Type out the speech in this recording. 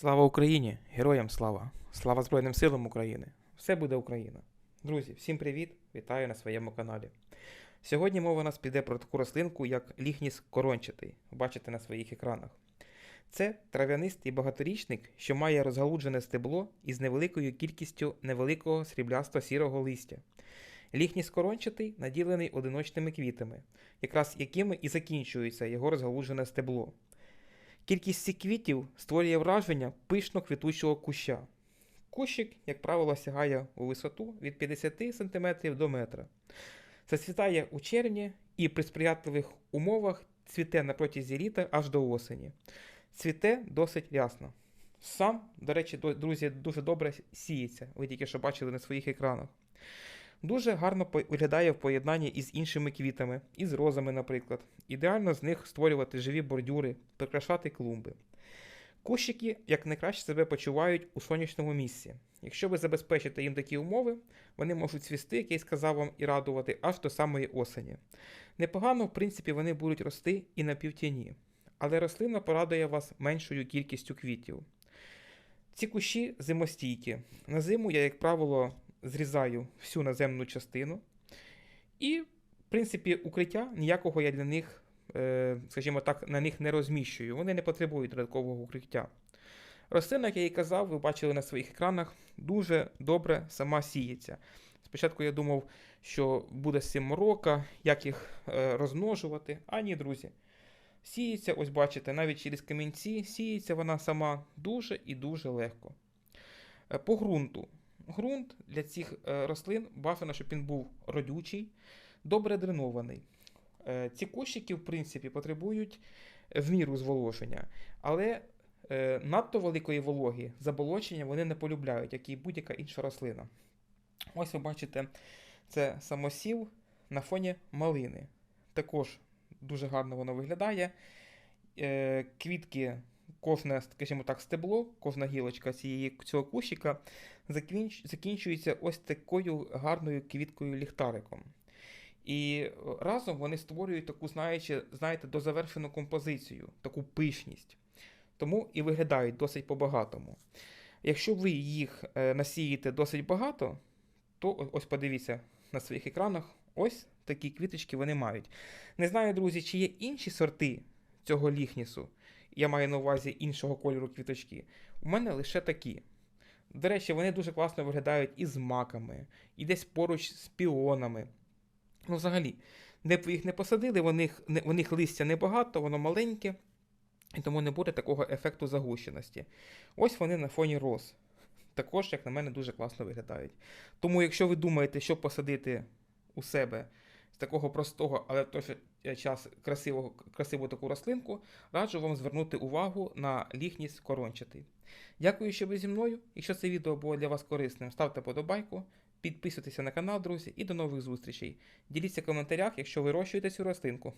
Слава Україні! Героям слава! Слава Збройним силам України! Все буде Україна! Друзі, всім привіт! Вітаю на своєму каналі. Сьогодні мова у нас піде про таку рослинку, як ліхніс корончатий. Бачите на своїх екранах. Це трав'янистий багаторічник, що має розгалуджене стебло із невеликою кількістю невеликого сріблясто-сірого листя. Ліхніс корончатий наділений одиночними квітами, якраз якими і закінчується його розгалуджене стебло. Кількість цих квітів створює враження пишно квітучого куща. Кущик, як правило, сягає у висоту від 50 см до метра. Зацвітає у червні і при сприятливих умовах цвіте на протязі літа аж до осені. Цвіте досить рясно. Сам, до речі, друзі, дуже добре сіється. Ви тільки що бачили на своїх екранах. Дуже гарно виглядає в поєднанні із іншими квітами, із розами, наприклад. Ідеально з них створювати живі бордюри, прикрашати клумби. Кущики як себе почувають у сонячному місці. Якщо ви забезпечите їм такі умови, вони можуть цвісти, як я й сказав вам, і радувати аж до самої осені. Непогано, в принципі, вони будуть рости і на півтіні, але рослина порадує вас меншою кількістю квітів. Ці кущі зимостійкі. На зиму я, як правило, зрізаю всю наземну частину. І, в принципі, укриття ніякого я для них, е, скажімо так, на них не розміщую. Вони не потребують додаткового укриття. Рослина, як я і казав, ви бачили на своїх екранах, дуже добре сама сіється. Спочатку я думав, що буде з цим морока, як їх е, розмножувати. А ні, друзі. Сіється, ось бачите, навіть через камінці сіється вона сама дуже і дуже легко. Е, По ґрунту. Ґрунт для цих е, рослин бажано, щоб він був родючий, добре дренований. Е, Ці кущики, в принципі, потребують в міру зволоження, але е, надто великої вологи, заболочення вони не полюбляють, як і будь-яка інша рослина. Ось ви бачите, це самосів на фоні малини. Також дуже гарно воно виглядає. Е, Квітки, кожне, скажімо так, стебло, кожна гілочка цієї, цього кущика закінч, закінчується ось такою гарною квіткою ліхтариком. І разом вони створюють таку, знаючи, знаєте, дозавершену композицію, таку пишність. Тому і виглядають досить по-багатому. Якщо ви їх е, насієте досить багато, то ось подивіться на своїх екранах, ось такі квіточки вони мають. Не знаю, друзі, чи є інші сорти цього ліхнісу. Я маю на увазі іншого кольору квіточки. У мене лише такі. До речі, вони дуже класно виглядають і з маками, і десь поруч з піонами. Ну, взагалі, де б ви їх не посадили, у них, у них листя небагато, воно маленьке, і тому не буде такого ефекту загущеності. Ось вони на фоні роз. Також, як на мене, дуже класно виглядають. Тому, якщо ви думаєте, що посадити у себе з такого простого, але в той же час красивого, красиву таку рослинку, раджу вам звернути увагу на ліхніс корончатий. Дякую, що ви зі мною. Якщо це відео було для вас корисним, ставте подобайку, підписуйтеся на канал, друзі, і до нових зустрічей. Діліться в коментарях, якщо вирощуєте цю рослинку.